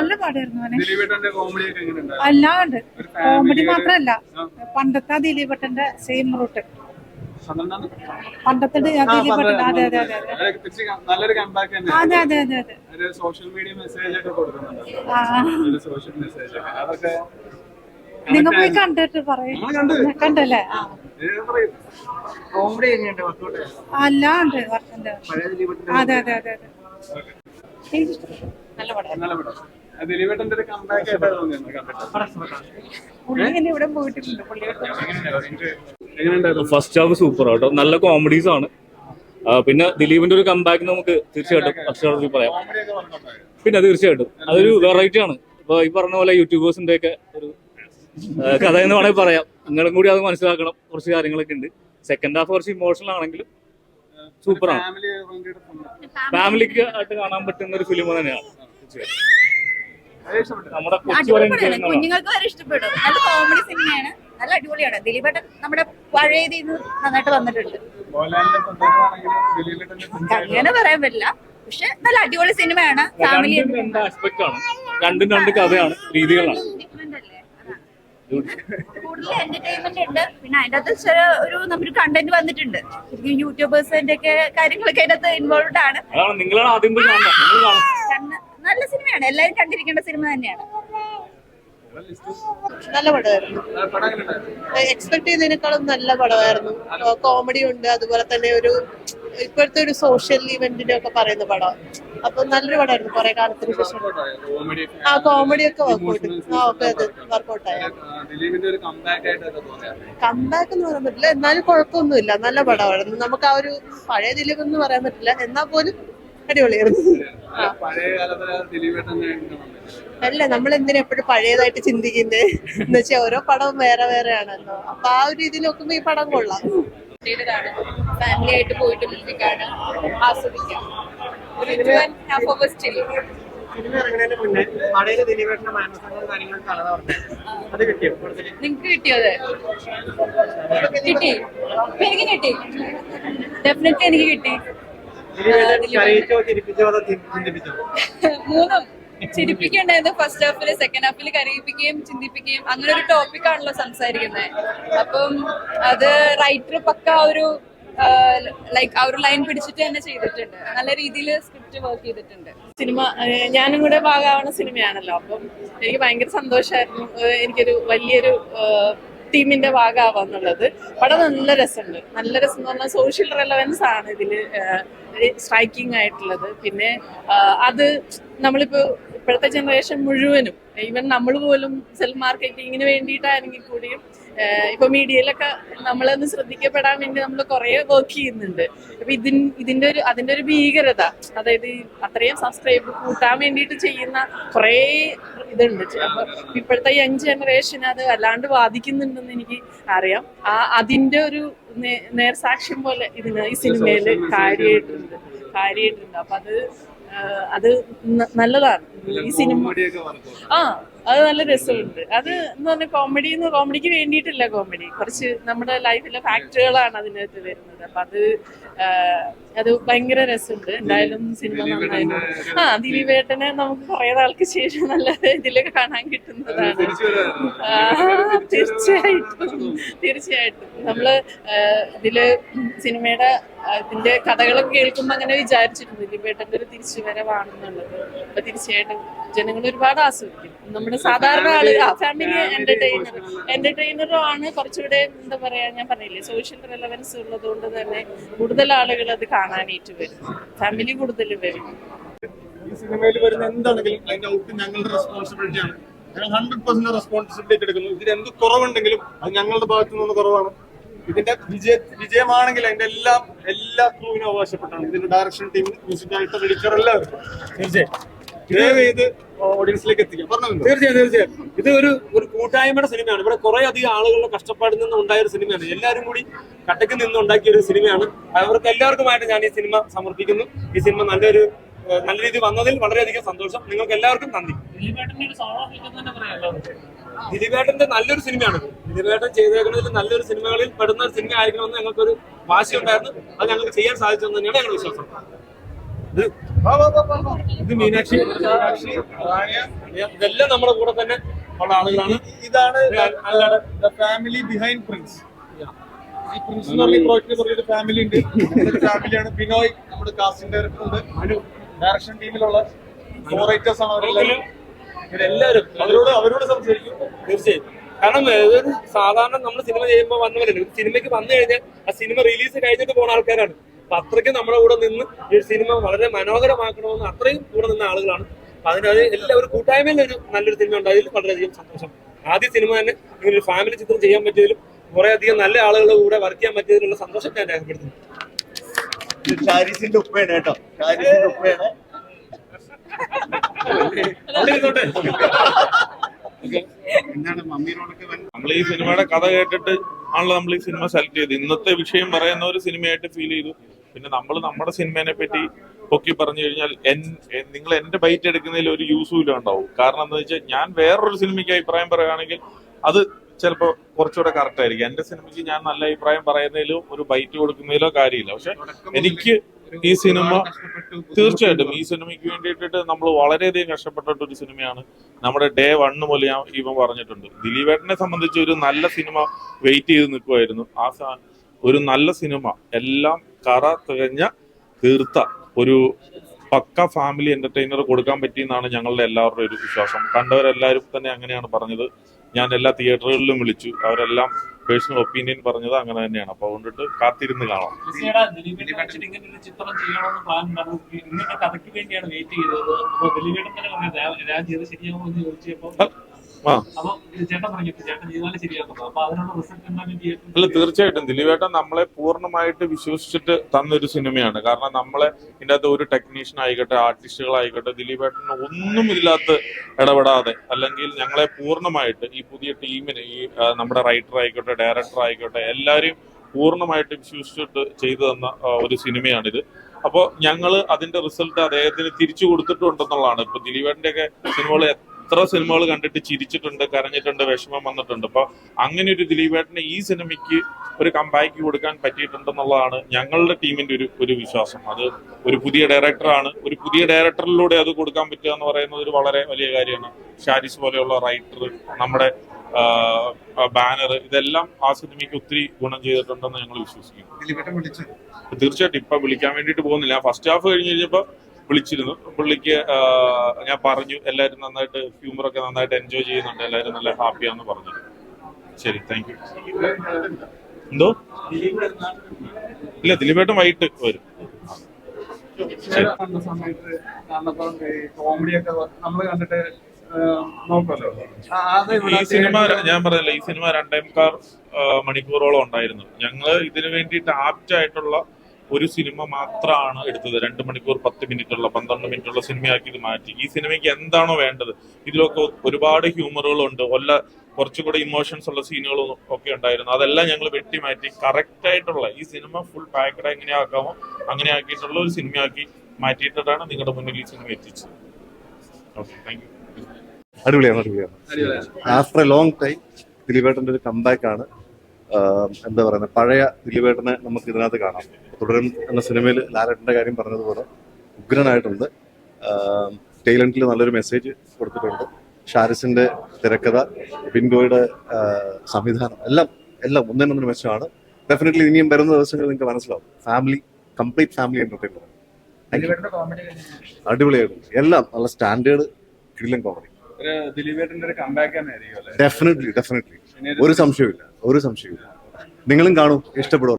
നല്ല പാടായിരുന്നു അല്ലാണ്ട് കോമഡി മാത്രല്ല. പണ്ടത്തെ ദിലീപട്ടന്റെ സെയിം റൂട്ട്? പണ്ടത്തെ ദിലീപട്ടൻ അതെ അതെ അതെ അതെ. അതൊക്കെ തിരിച്ച് ക- നല്ലൊരു കമ്പാക്ക് തന്നെ. അതെ അതെ അതെ അതെ. ഒരു സോഷ്യൽ മീഡിയ മെസ്സേജ് ഒക്കെ കൊടുക്കുന്നുണ്ട്. ആ. ഒരു സോഷ്യൽ മെസ്സേജ് ഒക്കെ. അതൊക്കെ നിങ്ങൾ പോയി കണ്ടിട്ട് പറയും. കണ്ടല്ലേ? അല്ലാണ്ട് വർഷന്റെ അതെ അതെ അതെ അതെ. നല്ല പടം. നല്ല പടം. ആ ദിലീപേട്ടന്റെ ഒരു കമ്പാക്ക് ആയിട്ടാണ് തോന്നിയത് പുള്ളി ഇങ്ങനെ ഇവിടെ പുള്ളിയുടെ എങ്ങനെയുണ്ടായിരുന്നു? ഫസ്റ്റ് ഹാഫ് സൂപ്പർ ആട്ടോ നല്ല കോമഡീസ് ആണ്. ആ, പിന്നെ ദിലീപിന്റെ ഒരു കമ്പാക്ക് നമുക്ക് തീർച്ചയായിട്ടും അക്ഷരത്തിൽ പറയാം. പിന്നെ തീർച്ചയായിട്ടും. അതൊരു വെറൈറ്റി ആണ്. ഇപ്പൊ ഈ പറഞ്ഞ പോലെ യൂട്യൂബേഴ്സിന്റെ ഒക്കെ ഒരു ആ, കഥ എന്ന് വേണമെങ്കിൽ പറയാം. നിങ്ങളും കൂടി അത് മനസ്സിലാക്കണം. കുറച്ച് കാര്യങ്ങളൊക്കെ ഉണ്ട്. സെക്കൻഡ് ഹാഫ് കുറച്ച് ഇമോഷണൽ ആണെങ്കിലും സൂപ്പറാണ് ഫാമിലി ഫാമിലിക്ക് ആയിട്ട് കാണാൻ പറ്റുന്ന ഒരു ഫിലിം തന്നെയാണ്. തീർച്ചയായും. അത് ഇഷ്ടപ്പെട്ടു നമ്മുടെ കൊച്ചു അടിപൊളിയാണ്. കുഞ്ഞുങ്ങൾക്ക് വരെ ഇഷ്ടപ്പെടും. നല്ല കോമഡി സിനിമയാണ് നല്ല അടിപൊളിയാണ്. ദിലീപേട്ടൻ നമ്മുടെ പഴയ ഇതിൽ നിന്ന് നന്നായിട്ട് വന്നിട്ടുണ്ട്. അങ്ങനെ പറയാൻ പറ്റില്ല. പക്ഷെ നല്ല അടിപൊളി സിനിമയാണ് ഫാമിലി രണ്ടും രണ്ട് ആണ്. രണ്ടും രണ്ട് കഥയാണ് രീതികളാണ്. കൂടുതൽ എന്റർടൈൻമെന്റ് ഉണ്ട്. പിന്നെ അതിന്റെ അകത്ത് ചില ഒരു നമ്മുടെ കണ്ടന്റ് വന്നിട്ടുണ്ട്. ശരിക്കും യൂട്യൂബേഴ്സിന്റെ ഒക്കെ കാര്യങ്ങളൊക്കെ അതിനകത്ത് അകത്ത് ഇൻവോൾവ് ആണ്. അതാണ് നിങ്ങളാണ് ആദ്യം നല്ല സിനിമയാണ്. എല്ലാവരും കണ്ടിരിക്കേണ്ട സിനിമ തന്നെയാണ്. നല്ല പടമായിരുന്നു. എക്സ്പെക്ട് ചെയ്തതിനേക്കാളും നല്ല പടമായിരുന്നു. കോമഡി ഉണ്ട്. അതുപോലെ തന്നെ ഒരു ഇപ്പോഴത്തെ ഒരു സോഷ്യൽ ഇവന്റിന്റെ ഒക്കെ പറയുന്ന പടം. അപ്പൊ നല്ലൊരു പടമായിരുന്നു കുറെ കാലത്തിന് ശേഷം. ആ കോമഡി ഒക്കെ വർക്കൗട്ട് ആ ഓക്കെ അത് വർക്കൗട്ട് ആയ. ദിലീപിന്റെ ഒരു കമ്പാക്ക് ആയിട്ടൊക്കെ തോന്നിയത് കമ്പാക്ക് എന്ന് പറയാൻ പറ്റില്ല. എന്നാലും കുഴപ്പമൊന്നുമില്ല. നല്ല പടമായിരുന്നു. നമുക്ക് ആ ഒരു പഴയ ദിലീപ് എന്ന് പറയാൻ പറ്റില്ല. എന്നാൽ പോലും അടിപൊളിയായിരുന്നു. ആ. പഴയ കാലത്തെ ദിലീപേട്ടനെ അല്ല നമ്മൾ എന്തിനാ എപ്പോഴും പഴയതായിട്ട് ചിന്തിക്കുന്നേ? എന്ന് വെച്ചാൽ ഓരോ പടവും വേറെ വേറെ ആണല്ലോ അപ്പൊ ആ ഒരു രീതിയിൽ നോക്കുമ്പോ ഈ പടം കൊള്ളാം. ഫാമിലി ആയിട്ട് പോയിട്ട് മ്യൂസിക്കാണ് ആസ്വദിക്കാം. ഒരു ടു ആൻഡ് ഹാഫ് കിട്ടിയോ? കൂടുതൽ നിങ്ങക്ക് കിട്ടിയത് കിട്ടി. എനിക്ക് കിട്ടി. ഡെഫിനറ്റ്ലി എനിക്ക് കിട്ടി. മൂന്നും ചിരിപ്പിക്കണ്ടായിരുന്നു. ഫസ്റ്റ് ഹാഫിൽ സെക്കൻഡ് ഹാഫിൽ കരയിപ്പിക്കുകയും ചിന്തിപ്പിക്കുകയും അങ്ങനെ ഒരു ടോപ്പിക് ആണല്ലോ സംസാരിക്കുന്നത്. അപ്പം അത് റൈറ്റർ പക്ക ഒരു ലൈക്ക് ആ ഒരു ലൈൻ പിടിച്ചിട്ട് തന്നെ ചെയ്തിട്ടുണ്ട്. നല്ല രീതിയിൽ സ്ക്രിപ്റ്റ് വർക്ക് ചെയ്തിട്ടുണ്ട്. സിനിമ ഞാനും കൂടെ ഭാഗമാവുന്ന സിനിമയാണല്ലോ. അപ്പം എനിക്ക് ഭയങ്കര സന്തോഷമായിരുന്നു. എനിക്കൊരു വലിയൊരു ടീമിന്റെ ഭാഗമാവാന്നുള്ളത്. പടം നല്ല രസമുണ്ട്. നല്ല രസം എന്ന് പറഞ്ഞാൽ സോഷ്യൽ റെലവൻസ് ആണ് ഇതിൽ സ്ട്രൈക്കിംഗ് ആയിട്ടുള്ളത്. പിന്നെ അത് നമ്മളിപ്പോ ഇപ്പോഴത്തെ ജനറേഷൻ മുഴുവനും ഈവൻ നമ്മൾ പോലും സെൽഫ് മാർക്കറ്റിങ്ങിന് വേണ്ടിയിട്ടാണെങ്കിൽ കൂടിയും ഇപ്പൊ മീഡിയയിലൊക്കെ നമ്മളൊന്ന് ശ്രദ്ധിക്കപ്പെടാൻ വേണ്ടി നമ്മൾ കുറെ വർക്ക് ചെയ്യുന്നുണ്ട്. അപ്പൊ ഇതിൻ ഇതിന്റെ ഒരു അതിന്റെ ഒരു ഭീകരത അതായത് അത്രയും സബ്സ്ക്രൈബ് കൂട്ടാൻ വേണ്ടിയിട്ട് ചെയ്യുന്ന കുറെ ഇതുണ്ട്. അപ്പൊ ഇപ്പോഴത്തെ യങ് ജനറേഷൻ അത് വല്ലാണ്ട് ബാധിക്കുന്നുണ്ടെന്ന് എനിക്ക് അറിയാം. ആ അതിന്റെ ഒരു നേർ നേർസാക്ഷ്യം പോലെ ഇതിന് ഈ സിനിമയിൽ കാര്യമായിട്ടുണ്ട്. കാര്യമായിട്ടുണ്ട്. അപ്പൊ അത് അത് നല്ലതാണ്. ഈ സിനിമ ആ അത് നല്ല രസമുണ്ട്. അത് എന്ന് പറഞ്ഞാൽ കോമഡി എന്ന് കോമഡിക്ക് വേണ്ടിയിട്ടില്ല കോമഡി കുറച്ച് നമ്മുടെ ലൈഫിലെ ഫാക്ടറുകളാണ് അതിനകത്ത് വരുന്നത്. അപ്പൊ അത് അത് ഭയങ്കര രസമുണ്ട്. എന്തായാലും സിനിമ നന്നായിരുന്നു. ആ ദിലീപേട്ടനെ നമുക്ക് കുറേ നാൾക്ക് ശേഷം നല്ല ഇതിൽ കാണാൻ കിട്ടുന്നതാണ്. തീർച്ചയായിട്ടും. തീർച്ചയായിട്ടും. നമ്മൾ ഇതിൽ സിനിമയുടെ ഇതിന്റെ കഥകളൊക്കെ കേൾക്കുമ്പോ അങ്ങനെ വിചാരിച്ചിരുന്നു. ദിലീപേട്ടന്റെ ഒരു തിരിച്ചുവരവാണെന്നുള്ളത്. അപ്പൊ തീർച്ചയായിട്ടും ജനങ്ങൾ ഒരുപാട് ആസ്വദിക്കും. നമ്മുടെ സാധാരണ ആളുകൾ ഫാമിലി എന്റർടൈനർ എന്റർടൈനറും ആണ് കുറച്ചുകൂടെ എന്താ പറയാ ഞാൻ പറഞ്ഞില്ലേ സോഷ്യൽ റെലവൻസ് ഉള്ളത് കൊണ്ട് തന്നെ കൂടുതൽ ആളുകൾ അത് കാണാനായിട്ട് വരും. ഫാമിലി കൂടുതൽ വരും. ഈ സിനിമയിൽ വരുന്ന എന്താണെങ്കിലും അതിന്റെ ഔട്ട് ഞങ്ങളുടെ റെസ്പോൺസിബിലിറ്റി ആണ്. ഞങ്ങൾ ഹൺഡ്രഡ് പെർസെന്റ് റെസ്പോൺസിബിലിറ്റി എടുക്കുന്നു. ഇതിന് എന്ത് കുറവുണ്ടെങ്കിലും അത് ഞങ്ങളുടെ ഭാഗത്തു നിന്ന് കുറവാണ്. ഇതിന്റെ വിജയ വിജയമാണെങ്കിൽ അതിന്റെ എല്ലാം എല്ലാ ക്രൂവിനും അവകാശപ്പെട്ടാണ്. ഇതിന്റെ direction team music director editor എല്ലാവരും. തീർച്ചയായും ചെയ്ത് ഓഡിയൻസിലേക്ക് എത്തിക്കാം പറഞ്ഞു തീർച്ചയായും തീർച്ചയായും. ഇത് ഒരു ഒരു കൂട്ടായ്മയുടെ സിനിമയാണ്. ഇവിടെ കുറെ അധികം ആളുകളുടെ കഷ്ടപ്പാടിൽ നിന്ന് ഉണ്ടായ ഒരു സിനിമയാണ്. എല്ലാവരും കൂടി കട്ടക്ക് നിന്ന് ഉണ്ടാക്കിയ ഒരു സിനിമയാണ്. അവർക്ക് എല്ലാവർക്കുമായിട്ട് ഞാൻ ഈ സിനിമ സമർപ്പിക്കുന്നു. ഈ സിനിമ നല്ലൊരു നല്ല രീതിയിൽ വന്നതിൽ വളരെയധികം സന്തോഷം. നിങ്ങൾക്ക് എല്ലാവർക്കും നന്ദി. ദിലീപേട്ടന്റെ നല്ലൊരു സിനിമയാണ്. ദിലീപേട്ടൻ ചെയ്തേക്കുന്നതിൽ നല്ലൊരു സിനിമകളിൽ പെടുന്ന ഒരു സിനിമ ആയിരിക്കണമെന്ന് ഞങ്ങൾക്കൊരു വാശിയുണ്ടായിരുന്നു. അത് ഞങ്ങൾക്ക് ചെയ്യാൻ സാധിച്ചെന്ന് തന്നെയാണ് ഞങ്ങളുടെ വിശ്വാസം. ഇത് ഇത് മീനാക്ഷി ഇതെല്ലാം നമ്മുടെ കൂടെ തന്നെ ഉള്ള ആളുകളാണ്. ഇതാണ് ഫാമിലി ബിഹൈൻഡ് പ്രിൻസ് ഈ പ്രിൻസ് എന്ന് പറഞ്ഞ പ്രോജക്റ്റിന് പറഞ്ഞൊരു ഫാമിലി ഉണ്ട്. ഫാമിലിയാണ് ബിനോയ് നമ്മുടെ കാസ്റ്റിംഗ് ഡയറക്ടർ ഉണ്ട് ഡയറക്ഷൻ ടീമിലുള്ള ഫോറേറ്റേഴ്സ് ആണ് അവരെല്ലാം ഇവരെല്ലാവരും. അവരോട് അവരോട് സംസാരിക്കും. തീർച്ചയായും. കാരണം ഇതൊരു സാധാരണ നമ്മൾ സിനിമ ചെയ്യുമ്പോൾ വന്നവരല്ലേ സിനിമയ്ക്ക് വന്നു കഴിഞ്ഞാൽ ആ സിനിമ റിലീസ് കഴിഞ്ഞിട്ട് പോകുന്ന ആൾക്കാരാണ്. അപ്പൊ അത്രയ്ക്ക് നമ്മുടെ കൂടെ നിന്ന് ഈ ഒരു സിനിമ വളരെ മനോഹരമാക്കണമെന്ന് അത്രയും കൂടെ നിന്ന ആളുകളാണ്. അപ്പൊ അതിനത് എല്ലാ ഒരു കൂട്ടായ്മയിൽ ഒരു നല്ലൊരു സിനിമ ഉണ്ടായതിൽ വളരെയധികം സന്തോഷം. ആദ്യ സിനിമ തന്നെ ഇങ്ങനെ ഒരു ഫാമിലി ചിത്രം ചെയ്യാൻ പറ്റിയതിലും കുറെ അധികം നല്ല ആളുകളുടെ കൂടെ വർക്ക് ചെയ്യാൻ പറ്റിയതിലുള്ള സന്തോഷം ഞാൻ രേഖപ്പെടുത്തുന്നു. ഷാരിസിന്റെ ഉപ്പയാണ് കേട്ടോ. ഷാരിസിന്റെ നമ്മൾ ഈ സിനിമയുടെ കഥ കേട്ടിട്ട് ആണല്ലോ നമ്മൾ ഈ സിനിമ സെലക്ട് ചെയ്ത് ഇന്നത്തെ വിഷയം പറയുന്ന ഒരു സിനിമയായിട്ട് ഫീൽ ചെയ്തു. പിന്നെ നമ്മൾ നമ്മുടെ സിനിമേനെ പറ്റി പൊക്കി പറഞ്ഞു കഴിഞ്ഞാൽ എൻ- നിങ്ങൾ എന്റെ ബൈറ്റ് എടുക്കുന്നതിൽ ഒരു യൂസും ഇല്ല ഉണ്ടാവും. കാരണം എന്താ വെച്ചാൽ ഞാൻ വേറൊരു സിനിമയ്ക്ക് അഭിപ്രായം പറയുകയാണെങ്കിൽ അത് ചിലപ്പോൾ കുറച്ചുകൂടെ കറക്റ്റ് ആയിരിക്കും. എന്റെ സിനിമയ്ക്ക് ഞാൻ നല്ല അഭിപ്രായം പറയുന്നതിലോ ഒരു ബൈറ്റ് കൊടുക്കുന്നതിലോ കാര്യമില്ല. പക്ഷെ എനിക്ക് ഈ സിനിമ തീർച്ചയായിട്ടും ഈ സിനിമയ്ക്ക് വേണ്ടിയിട്ട് നമ്മൾ വളരെയധികം കഷ്ടപ്പെട്ടിട്ട് ഒരു സിനിമയാണ്. നമ്മുടെ ഡേ വണ്ണ് മുതൽ ഞാൻ ഇവൻ പറഞ്ഞിട്ടുണ്ട്. ദിലീപേട്ടനെ സംബന്ധിച്ച് ഒരു നല്ല സിനിമ വെയിറ്റ് ചെയ്ത് നിൽക്കുമായിരുന്നു ആ ഒരു നല്ല സിനിമ. എല്ലാം കറ തികഞ്ഞ തീർത്ത ഒരു പക്ക ഫാമിലി എന്റർടൈനർ കൊടുക്കാൻ പറ്റിയെന്നാണ് ഞങ്ങളുടെ എല്ലാവരുടെ ഒരു വിശ്വാസം. കണ്ടവരെല്ലാവരും തന്നെ അങ്ങനെയാണ് പറഞ്ഞത്. ഞാൻ എല്ലാ തിയേറ്ററുകളിലും വിളിച്ചു. അവരെല്ലാം പേഴ്സണൽ ഒപ്പീനിയൻ പറഞ്ഞത് അങ്ങനെ തന്നെയാണ്. അപ്പൊ അതുകൊണ്ടിട്ട് കാത്തിരുന്ന് കാണാം. ലിസിയുടെ ദിലീപിനെ കാണിച്ചിട്ട് ഇങ്ങനെ ഒരു ചിത്രം ചെയ്യണമെന്ന് പ്ലാൻ ഉണ്ടായിരുന്നു ഇങ്ങനത്തെ കഥയ്ക്ക് വേണ്ടിയാണ് വെയിറ്റ് ചെയ്തത് അപ്പൊ ദിലീപേട്ടൻ തന്നെ പറഞ്ഞു "രാ- രാജ് ചെയ്ത് ശരിയാവുമോ എന്ന് ചോദിച്ചപ്പോ ആ അപ്പൊ ചേട്ടൻ പറഞ്ഞു ചേട്ടൻ ചെയ്താലും ശരിയാക്കുന്നു അപ്പൊ റിസൾട്ട് എന്താണ് അല്ല തീർച്ചയായിട്ടും. ദിലീപേട്ടൻ നമ്മളെ പൂർണമായിട്ട് വിശ്വസിച്ചിട്ട് തന്നൊരു സിനിമയാണ്. കാരണം നമ്മളെ ഇതിന്റെ അകത്ത് ഒരു ടെക്നീഷ്യൻ ആയിക്കോട്ടെ ആർട്ടിസ്റ്റുകളായിക്കോട്ടെ ദിലീപേട്ടൻ ഒന്നും ഇതിലകത്ത് ഇടപെടാതെ അല്ലെങ്കിൽ ഞങ്ങളെ പൂർണമായിട്ട് ഈ പുതിയ ടീമിന് ഈ നമ്മുടെ റൈറ്റർ ആയിക്കോട്ടെ ഡയറക്ടർ ആയിക്കോട്ടെ എല്ലാവരെയും പൂർണമായിട്ട് വിശ്വസിച്ചിട്ട് ചെയ്തു തന്ന ഒരു സിനിമയാണിത്. അപ്പോൾ ഞങ്ങൾ അതിന്റെ റിസൾട്ട് അദ്ദേഹത്തിന് തിരിച്ചു കൊടുത്തിട്ടുണ്ടെന്നുള്ളതാണ്. ഇപ്പൊ ദിലീപേട്ടന്റെ ഒക്കെ സിനിമകൾ എത്ര സിനിമകൾ കണ്ടിട്ട് ചിരിച്ചിട്ടുണ്ട് കരഞ്ഞിട്ടുണ്ട് വിഷമം വന്നിട്ടുണ്ട്. അപ്പൊ അങ്ങനെ ഒരു ദിലീപേട്ടനെ ഈ സിനിമയ്ക്ക് ഒരു കമ്പാക്ക് കൊടുക്കാൻ പറ്റിയിട്ടുണ്ടെന്നുള്ളതാണ് ഞങ്ങളുടെ ടീമിന്റെ ഒരു ഒരു വിശ്വാസം. അത് ഒരു പുതിയ ഡയറക്ടറാണ് ഒരു പുതിയ ഡയറക്ടറിലൂടെ അത് കൊടുക്കാൻ പറ്റുക എന്ന് പറയുന്നത് ഒരു വളരെ വലിയ കാര്യമാണ്. ഷാരിസ് പോലെയുള്ള റൈറ്റർ നമ്മുടെ ബാനർ ഇതെല്ലാം ആ സിനിമയ്ക്ക് ഒത്തിരി ഗുണം ചെയ്തിട്ടുണ്ടെന്ന് ഞങ്ങൾ വിശ്വസിക്കുന്നു. തീർച്ചയായിട്ടും ഇപ്പൊ വിളിക്കാൻ വേണ്ടിയിട്ട് പോകുന്നില്ല. ഫസ്റ്റ് ഹാഫ് കഴിഞ്ഞ് കഴിഞ്ഞപ്പോ വിളിച്ചിരുന്നു. പുള്ളിക്ക് ഞാൻ പറഞ്ഞു എല്ലാവരും നന്നായിട്ട് ഹ്യൂമർ ഒക്കെ നന്നായിട്ട് എൻജോയ് ചെയ്യുന്നുണ്ട് എല്ലാവരും നല്ല ഹാപ്പിയാന്ന് പറഞ്ഞു. ശരി താങ്ക് യു എന്തോ? ഇല്ല ദിലീപേട്ടൻ വൈകിട്ട് വരും. ഈ സിനിമ ഞാൻ പറഞ്ഞില്ല ഈ സിനിമ രണ്ടേ മുക്കാൽ ആ, മണിക്കൂറോളം ഉണ്ടായിരുന്നു. ഞങ്ങൾ ഇതിനു വേണ്ടിയിട്ട് ആപ്റ്റ് ആയിട്ടുള്ള ഒരു സിനിമ മാത്രമാണ് എടുത്തത്. രണ്ട് മണിക്കൂർ പത്ത് മിനിറ്റ് ഉള്ള പന്ത്രണ്ട് മിനിറ്റ് ഉള്ള സിനിമയാക്കി ഇത് മാറ്റി. ഈ സിനിമയ്ക്ക് എന്താണോ വേണ്ടത്? ഇതിലൊക്കെ ഒരുപാട് ഹ്യൂമറുകളുണ്ട്. ഒല്ല കുറച്ചുകൂടെ ഇമോഷൻസ് ഉള്ള സീനുകളും ഒക്കെ ഉണ്ടായിരുന്നു. അതെല്ലാം ഞങ്ങൾ വെട്ടി മാറ്റി കറക്റ്റ് ആയിട്ടുള്ള ഈ സിനിമ ഫുൾ പാക്കഡ് എങ്ങനെ ആക്കാമോ അങ്ങനെ ആക്കിയിട്ടുള്ള ഒരു സിനിമയാക്കി മാറ്റിയിട്ടാണ് നിങ്ങളുടെ മുന്നിൽ ഈ സിനിമ എത്തിച്ചത്. ഓക്കെ താങ്ക് യു അടിപൊളിയാണ് അടിപൊളിയാണ്. ആഫ്റ്റർ എ ലോങ് ടൈം ദിലീപേട്ടന്റെ ഒരു കംബാക്ക് ആണ്. എന്താ പറയുന്നത് പഴയ ദിലീപേട്ടനെ നമുക്ക് ഇതിനകത്ത് കാണാം. തുടരും എന്ന സിനിമയിൽ ലാലേട്ടന്റെ കാര്യം പറഞ്ഞതുപോലെ ഉഗ്രനായിട്ടുണ്ട്. ടൈലൻഡിൽ നല്ലൊരു മെസ്സേജ് കൊടുത്തിട്ടുണ്ട്. ഷാരിസിന്റെ തിരക്കഥ ബിൻഗോയുടെ ആഹ് സംവിധാനം എല്ലാം എല്ലാം ഒന്നിനൊന്നിന് മെച്ചമാണ്. ഡെഫിനറ്റ്ലി ഇനിയും വരുന്ന ദിവസങ്ങളിൽ നിങ്ങൾക്ക് മനസ്സിലാവും. ഫാമിലി കംപ്ലീറ്റ് ഫാമിലി കോമഡി അടിപൊളിയായിരുന്നു എല്ലാം നല്ല സ്റ്റാൻഡേർഡ് കിടിലൻ കോമഡി ഡെഫിനറ്റ്ലി ഡെഫിനറ്റ്ലി ഒരു സംശയമില്ല ഒരു സംശയമില്ല നിങ്ങളും കാണും. ഇഷ്ടപ്പെടും.